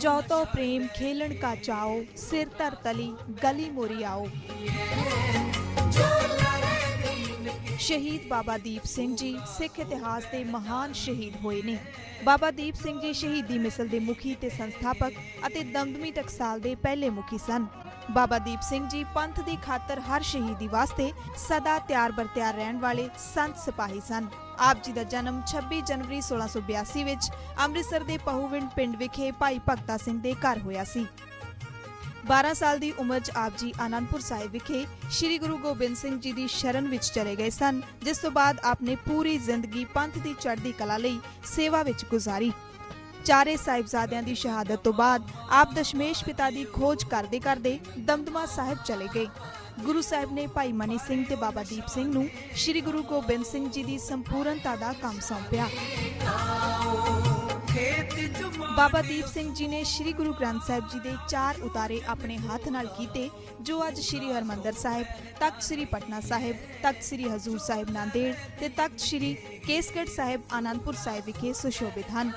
ਜੋ ਤੋ ਪ੍ਰੇਮ ਖੇਲਣ ਕਾ ਚਾਓ ਸਿਰ ਧਰ ਤਲੀ ਗਲੀ ਮੋਰੀ ਆਓ ਸ਼ਹੀਦ ਬਾਬਾ ਦੀਪ ਸਿੰਘ ਜੀ ਸਿੱਖ ਇਤਿਹਾਸ ਦੇ ਮਹਾਨ ਸ਼ਹੀਦ ਹੋਏ ਨੇ ਬਾਬਾ ਦੀਪ ਸਿੰਘ ਜੀ ਸ਼ਹੀਦੀ ਮਿਸਲ ਦੇ ਮੁਖੀ ਤੇ ਸੰਸਥਾਪਕ ਅਤੇ ਦਮਦਮੀ ਟਕਸਾਲ ਦੇ ਪਹਿਲੇ ਮੁਖੀ ਸਨ ਬਾਬਾ ਦੀਪ ਸਿੰਘ ਜੀ ਪੰਥ ਦੀ ਖਾਤਰ ਹਰ ਸ਼ਹੀਦੀ ਵਾਸਤੇ ਸਦਾ ਤਿਆਰ ਬਰ ਰਹਿਣ ਵਾਲੇ ਸੰਤ ਸਿਪਾਹੀ ਸਨ। ਆਪ ਜੀ ਦਾ ਜਨਮ 26 ਜਨਵਰੀ 1682 ਵਿੱਚ ਅੰਮ੍ਰਿਤਸਰ ਦੇ ਪਹੂਵਿੰਡ ਪਿੰਡ ਵਿਖੇ ਭਾਈ ਭਗਤਾ ਸਿੰਘ ਦੇ ਘਰ ਹੋਇਆ ਸੀ। 12 ਸਾਲ ਦੀ ਉਮਰ 'ਚ ਆਪ ਜੀ ਆਨੰਦਪੁਰ ਸਾਹਿਬ ਵਿਖੇ ਸ੍ਰੀ ਗੁਰੂ ਗੋਬਿੰਦ ਸਿੰਘ ਜੀ ਦੀ ਸ਼ਰਨ ਵਿੱਚ ਚਲੇ ਗਏ ਸਨ, ਜਿਸ ਤੋਂ ਬਾਅਦ ਆਪ ਨੇ ਪੂਰੀ ਜ਼ਿੰਦਗੀ ਪੰਥ ਦੀ ਚੜ੍ਹਦੀ ਕਲਾ ਲਈ ਸੇਵਾ ਵਿੱਚ ਗੁਜ਼ਾਰੀ। ਚਾਰੇ ਸਾਹਿਬਜ਼ਾਦਿਆਂ ਦੀ ਸ਼ਹਾਦਤ ਤੋਂ ਬਾਅਦ ਆਪ ਦਸ਼ਮੇਸ਼ ਪਿਤਾ ਦੀ ਖੋਜ ਕਰਦੇ ਕਰਦੇ ਦਮਦਮਾ ਸਾਹਿਬ ਚਲੇ ਗਏ। ਗੁਰੂ ਸਾਹਿਬ ਨੇ ਭਾਈ ਮਨੀ ਸਿੰਘ ਤੇ ਬਾਬਾ ਦੀਪ ਸਿੰਘ ਨੂੰ ਸ੍ਰੀ ਗੁਰੂ ਗੋਬਿੰਦ ਸਿੰਘ ਜੀ ਦੀ ਸੰਪੂਰਨਤਾ ਦਾ ਕੰਮ ਸੌਂਪਿਆ। ਬਾਬਾ ਦੀਪ ਸਿੰਘ ਜੀ ਨੇ ਸ੍ਰੀ ਗੁਰੂ ਗ੍ਰੰਥ ਸਾਹਿਬ ਜੀ ਦੇ ਚਾਰ ਉਤਾਰੇ ਆਪਣੇ ਹੱਥ ਨਾਲ ਕੀਤੇ, ਜੋ ਅੱਜ ਸ੍ਰੀ ਹਰਮੰਦਰ ਸਾਹਿਬ, ਤਖਤ ਸ੍ਰੀ ਪਟਨਾ ਸਾਹਿਬ, ਤਖਤ ਸ੍ਰੀ ਹਜ਼ੂਰ ਸਾਹਿਬ ਨਾਂਦੇੜ ਤੇ ਤਖਤ ਸ੍ਰੀ ਕੇਸਗੜ੍ਹ ਸਾਹਿਬ, ਆਨੰਦਪੁਰ ਸਾਹਿਬ ਵਿਖੇ ਸੁਸ਼ੋਭਿਤ ਹਨ।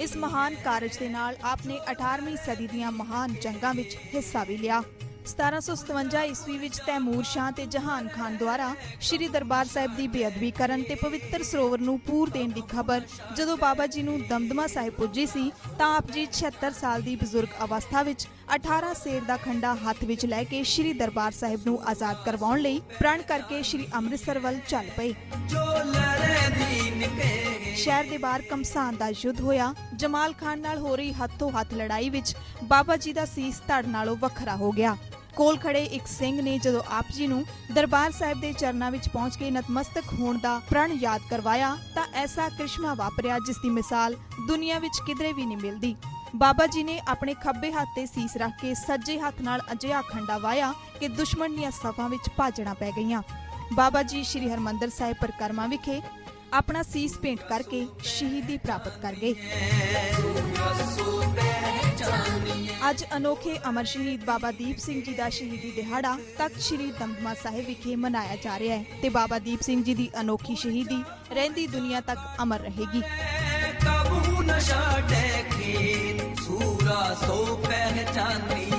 ਇਸ ਮਹਾਨ ਕਾਰਜ ਦੇ ਨਾਲ ਆਪਨੇ 18ਵੀਂ ਸਦੀ ਦੀਆਂ ਮਹਾਨ ਜੰਗਾਂ ਵਿੱਚ ਹਿੱਸਾ ਵੀ ਲਿਆ। 1757 ਈਸਵੀ ਵਿੱਚ ਤੈਮੂਰ ਸ਼ਾਹ ਤੇ ਜਹਾਨ ਖਾਨ ਦੁਆਰਾ ਸ੍ਰੀ ਦਰਬਾਰ ਸਾਹਿਬ ਦੀ ਬੇਅਦਬੀ ਕਰਨ ਤੇ ਪਵਿੱਤਰ ਸਰੋਵਰ ਨੂੰ ਪੂਰ ਦੇਣ ਦੀ ਖਬਰ ਜਦੋਂ ਬਾਬਾ ਜੀ ਨੂੰ ਦਮਦਮਾ ਸਾਹਿਬ ਪੁੱਜੀ ਸੀ, ਤਾਂ ਆਪ ਜੀ 76 ਸਾਲ ਦੀ ਬਜ਼ੁਰਗ ਅਵਸਥਾ ਵਿੱਚ 18 ਸੇਰ ਦਾ ਖੰਡਾ ਹੱਥ ਵਿੱਚ ਲੈ ਕੇ ਸ੍ਰੀ ਦਰਬਾਰ ਸਾਹਿਬ ਨੂੰ ਆਜ਼ਾਦ ਕਰਵਾਉਣ ਲਈ ਪ੍ਰਣ ਕਰਕੇ ਸ੍ਰੀ ਅੰਮ੍ਰਿਤਸਰ ਵੱਲ ਚੱਲ ਪਏ। ਸ਼ਹਿਰ ਦੇ ਬਾਹਰ ਕਮਸਾਨ ਦਾ ਯੁੱਧ ਹੋਇਆ। ਜਮਾਲ ਖਾਨ ਨਾਲ ਹੋ ਰਹੀ ਹੱਥੋਂ ਹੱਥ ਲੜਾਈ ਵਿੱਚ ਬਾਬਾ ਜੀ ਦਾ ਸੀਸ ਧੜ ਨਾਲੋਂ ਵੱਖਰਾ ਹੋ ਗਿਆ। ਕੋਲ ਖੜੇ ਇੱਕ ਸਿੰਘ ਨੇ ਜਦੋਂ ਆਪ ਜੀ ਨੂੰ ਦਰਬਾਰ ਸਾਹਿਬ ਦੇ ਚਰਨਾਂ ਵਿੱਚ ਪਹੁੰਚ ਕੇ ਨਤਮਸਤਕ ਹੋਣ ਦਾ ਪ੍ਰਣ ਯਾਦ ਕਰਵਾਇਆ, ਤਾਂ ਐਸਾ ਕ੍ਰਿਸ਼ਮਾ ਵਾਪਰਿਆ ਜਿਸ ਦੀ ਮਿਸਾਲ ਦੁਨੀਆ ਵਿੱਚ ਕਿਧਰੇ ਵੀ ਨਹੀਂ ਮਿਲਦੀ। ਬਾਬਾ ਜੀ ਨੇ ਆਪਣੇ ਖੱਬੇ ਹੱਥ ਤੇ ਸੀਸ ਰੱਖ ਕੇ ਸੱਜੇ ਹੱਥ ਨਾਲ ਅਜਿਹਾ ਖੰਡਾ ਵਾਇਆ ਕਿ ਦੁਸ਼ਮਣ ਦੀਆਂ ਸਫਾਂ ਵਿੱਚ ਭਾਜਣਾ ਪੈ ਗਈਆਂ। ਬਾਬਾ ਜੀ ਸ੍ਰੀ ਹਰਮੰਦਰ ਸਾਹਿਬ ਪਰਿਕਰਮਾ ਵਿਖੇ ਆਪਣਾ ਸੀਸ ਭੇਂਟ ਕਰਕੇ ਸ਼ਹੀਦੀ ਪ੍ਰਾਪਤ ਕਰ ਗਏ। ਅੱਜ ਅਨੋਖੇ ਅਮਰ ਸ਼ਹੀਦ ਬਾਬਾ ਦੀਪ ਸਿੰਘ ਜੀ ਦਾ ਸ਼ਹੀਦੀ ਦਿਹਾੜਾ ਤਖਤ ਸ੍ਰੀ ਦਮਦਮਾ ਸਾਹਿਬ ਵਿਖੇ ਮਨਾਇਆ ਜਾ ਰਿਹਾ ਹੈ ਤੇ ਬਾਬਾ ਦੀਪ ਸਿੰਘ ਜੀ ਦੀ ਅਨੋਖੀ ਸ਼ਹੀਦੀ ਰਹਿੰਦੀ ਦੁਨੀਆ ਤੱਕ ਅਮਰ ਰਹੇਗੀ। ਕਬੂ ਨ ਛਾੜੈ ਸੂਰਾ ਸੋ ਪਹਿਚਾਨੀ